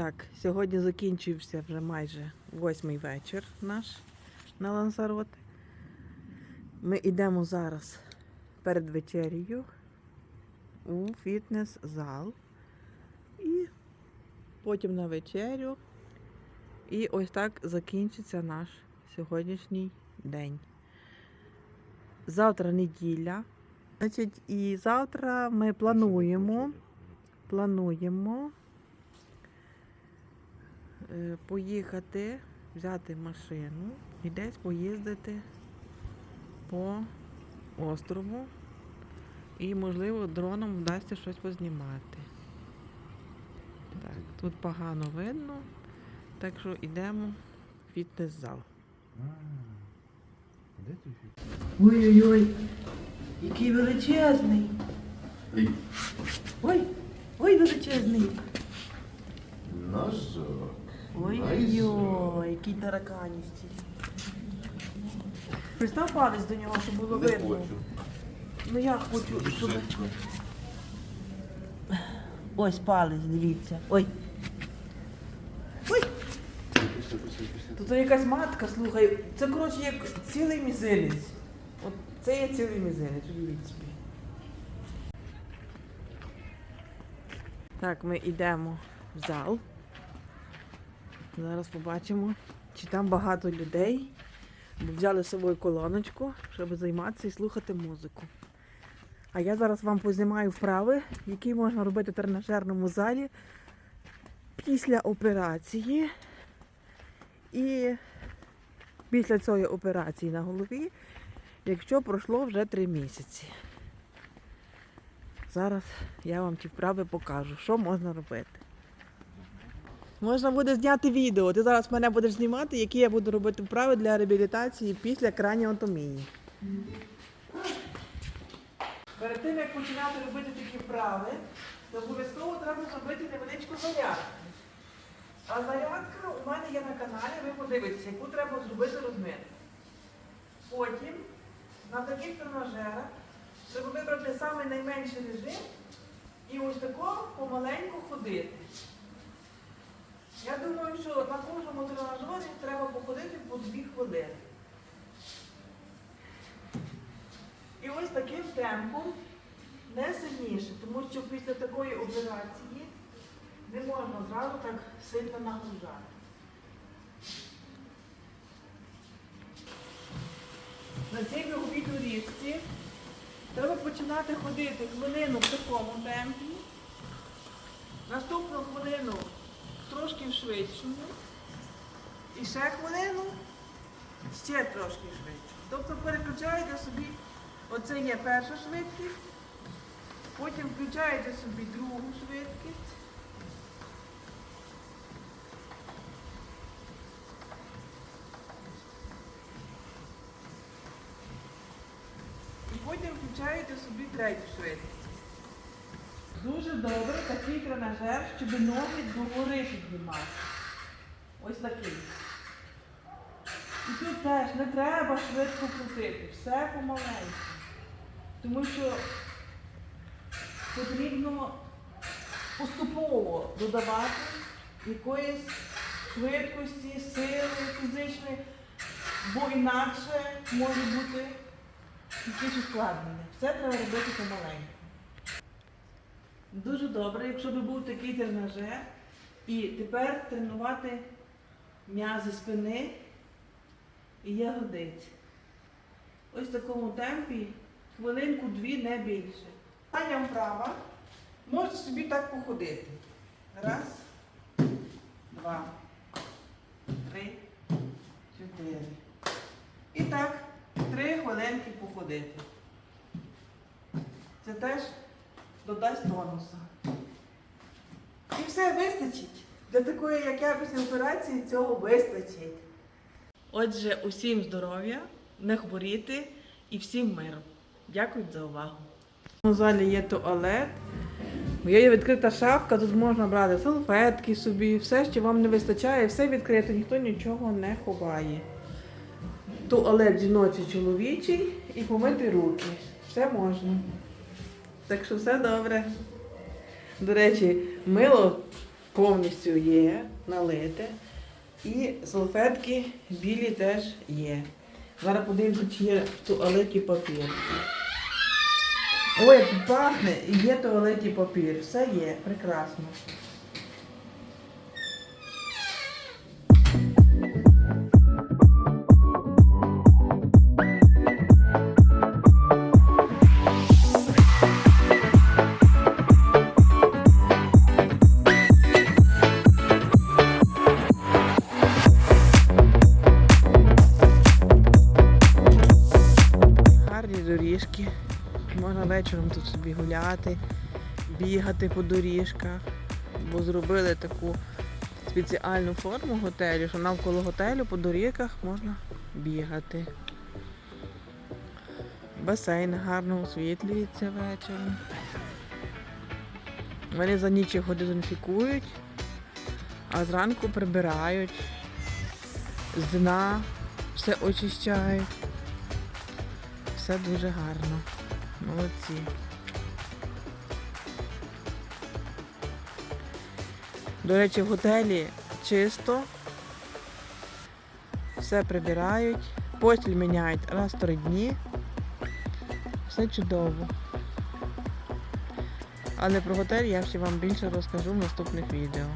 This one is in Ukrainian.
Так, сьогодні закінчився вже майже восьмий вечір наш на Лансарот. Ми йдемо зараз перед вечерею у фітнес-зал. І потім на вечерю. І ось так закінчиться наш сьогоднішній день. Завтра неділя. Значить, і завтра ми плануємо, плануємо поїхати, взяти машину і десь поїздити по острову. І, можливо, дроном вдасться щось познімати. Так, тут погано видно, так що йдемо в фітнес-зал. Ой-ой-ой, який величезний. Ой, ой, величезний. Ножок. Ой-ой-ой, який тараканісті. Пристав палець до нього, щоб було видно. Ну я хочу, щоб. Ось палець, дивіться. Ой. Ой, тут якась матка, слухай. Це коротше як цілий мізинець. От це є цілий мізинець, уявіть собі. Так, ми йдемо в зал. Зараз побачимо, чи там багато людей. Бо взяли з собою колоночку, щоб займатися і слухати музику. А я зараз вам познімаю вправи, які можна робити в тренажерному залі після операції. І після цієї операції на голові, якщо пройшло вже три місяці. Зараз я вам ті вправи покажу, що можна робити. Можна буде зняти відео. Ти зараз мене будеш знімати, які я буду робити вправи для реабілітації після краніотомії. Перед тим, як починати робити такі вправи, то обов'язково треба зробити невеличку зарядку. А зарядка у мене є на каналі, ви подивитеся, яку треба зробити розминку. Потім на таких тренажерах треба вибрати найменший режим і ось тако помаленьку ходити. Я думаю, що на кожному тренажері треба походити по 2 хвилини. І ось таким темпом не сильніше, тому що після такої операції не можна зразу так сильно нагружати. На цій біговій доріжці треба починати ходити хвилину в такому темпі, наступну хвилину трошки в швидшому, і ще хвилину ще трошки швидше. Тобто переключаєте собі, оце є перша швидкість, потім включаєте собі другу швидкість. І потім включаєте собі третю швидкість. Дуже добре такий тренажер, щоб ноги догори піднімати. Ось такий. І тут теж не треба швидко крутити, все помаленьку. Тому що потрібно поступово додавати якоїсь швидкості, сили фізичної, бо інакше може бути якісь ускладнення. Все треба робити помаленьку. Дуже добре, якщо би був такий тренажер. І тепер тренувати м'язи спини і ягодиць. Ось в такому темпі хвилинку-дві, не більше. Остання вправа. Можете собі так походити. Раз, два, три, чотири. І так, три хвилинки походити. Це теж додасть тонуса. І все вистачить. Для такої, як я після операції, цього вистачить. Отже, усім здоров'я, не хворіти і всім миру. Дякую за увагу. У залі є туалет. Є відкрита шафка, тут можна брати салфетки собі, все, що вам не вистачає, все відкрито, ніхто нічого не ховає. Туалет жіночий, чоловічий і помити руки. Все можна. Так що все добре. До речі, мило повністю є, налите. І салфетки білі теж є. Зараз подивимося, чи є в туалеті папір. Ой, пахне, і є в туалеті папір. Все є, прекрасно. Вечором тут собі гуляти, бігати по доріжках, бо зробили таку спеціальну форму готелю, що навколо готелю по доріжках можна бігати. Басейн гарно освітлюється вечором. Вони за ніч його дезінфікують, а зранку прибирають, з дна все очищають. Все дуже гарно. Молодці. До речі, в готелі чисто. Все прибирають. Постіль міняють раз в три дні. Все чудово. Але про готель я ще вам більше розкажу в наступних відео.